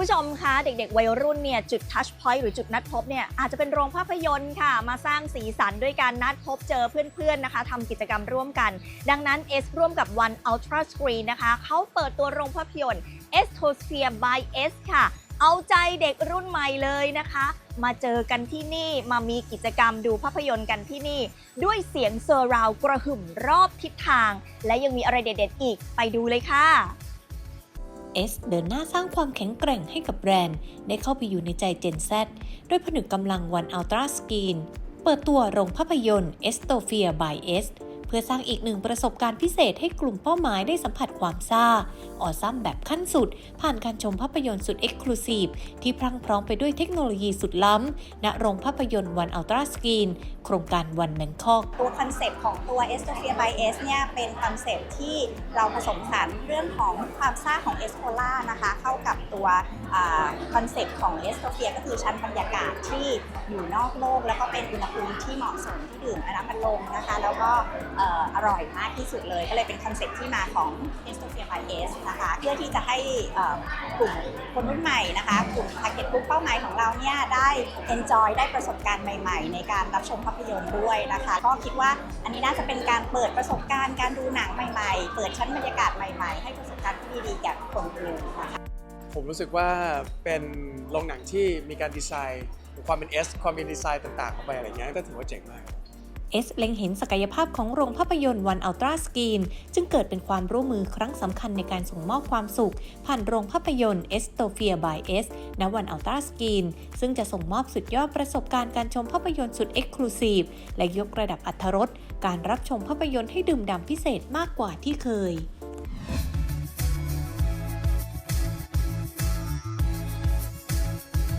ผู้ชมคะเด็กๆ วัยรุ่นเนี่ยจุดทัชพอยต์หรือจุดนัดพบเนี่ยอาจจะเป็นโรงภาพยนตร์ค่ะ มาสร้างสีสันด้วยการนัดพบเจอเพื่อนๆนะคะทำกิจกรรมร่วมกัน ดังนั้น S ร่วมกับ One Ultra Screen นะคะเขาเปิดตัวโรงภาพยนตร์ S t o s p h e r e by S ค่ะ เอาใจเด็กรุ่นใหม่เลยนะคะ มาเจอกันที่นี่มามีกิจกรรมดูภาพยนตร์กันที่นี่ ด้วยเสียงเซอร์ราวกระหึ่มรอบทิศทาง และยังมีอะไรเด็ดๆอีกไปดูเลยค่ะ S เดินหน้าสร้างความแข็งแกร่งให้กับแบรนด์ ได้เข้าไปอยู่ในใจ Gen Z ด้วยผนึกกำลังวันอัลตราสกรีน เปิดตัวโรงภาพยนตร์ e s t o p h i a by S เพื่อสร้างอีกหนึ่งประสบการณ์พิเศษให้กลุ่มเป้าหมายได้สัมผัสความซ่า ออซัมแบบขั้นสุด ผ่านการชมภาพยนตร์สุดเอ็กซ์คลูซีฟที่พรั่งพร้อมไปด้วยเทคโนโลยีสุดล้ำณโรงภาพยนตร์ One Ultra Screen โครงการ One Bangkok ตัวคอนเซปต์ของตัว e s t o p h i a by S เนี่ยเป็นคอนเซปต์ที่เราผสมผสานเรื่องของความซ่าของเอสโ l ล่านะคะเข้ากับตัวคอนเซปต์ของ e s t o p h i a ก็คือชั้นบรรยากาศที่อยู่นอกโลก แล้วก็เป็นอุณหภูมิที่เหมาะสมที่ มันลมนะคะ แล้วก็ออร่อยมากที่สุดเลย ก็เลยเป็นคอนเซ็ปต์ที่มาของ e s t o p h i a by S นะคะ เพื่อที่จะให้กลุ่มคนรุ่นใหม่นะคะ กลุ่ม target group เป้าหมายของเราเนี่ยได้ enjoy ได้ประสบการณ์ใหม่ ๆ ในการรับชมภาพยนตร์ด้วยนะคะ ก็คิดว่าอันนี้น่าจะเป็นการเปิดประสบการณ์การดูหนังใหม่ๆ เปิดชั้นบรรยากาศใหม่ๆ ให้ประสบการณ์ที่ดีๆแก่คนดูนะคะผมรู้สึกว่าเป็นโรงหนังที่มีการดีไซน์ ความเป็น S ความเป็นดีไซน์ต่างๆออกไปอะไรเงี้ยก็ถือว่าเจ๋งมาก เอสเล็งเห็นศักยภาพของโรงภาพยนตร์วันอัลตราสกรีนจึงเกิดเป็นความร่วมมือครั้งสำคัญในการส่งมอบความสุข ผ่านโรงภาพยนตร์เอสโตเฟียบายเอสณวันอัลตราสกรีนซึ่งจะส่งมอบสุดยอดประสบการณ์การชมภาพยนตร์สุด Exclusive และยกระดับอรรถรสการรับชมภาพยนตร์ให้ดื่มด่ำพิเศษมากกว่าที่เคย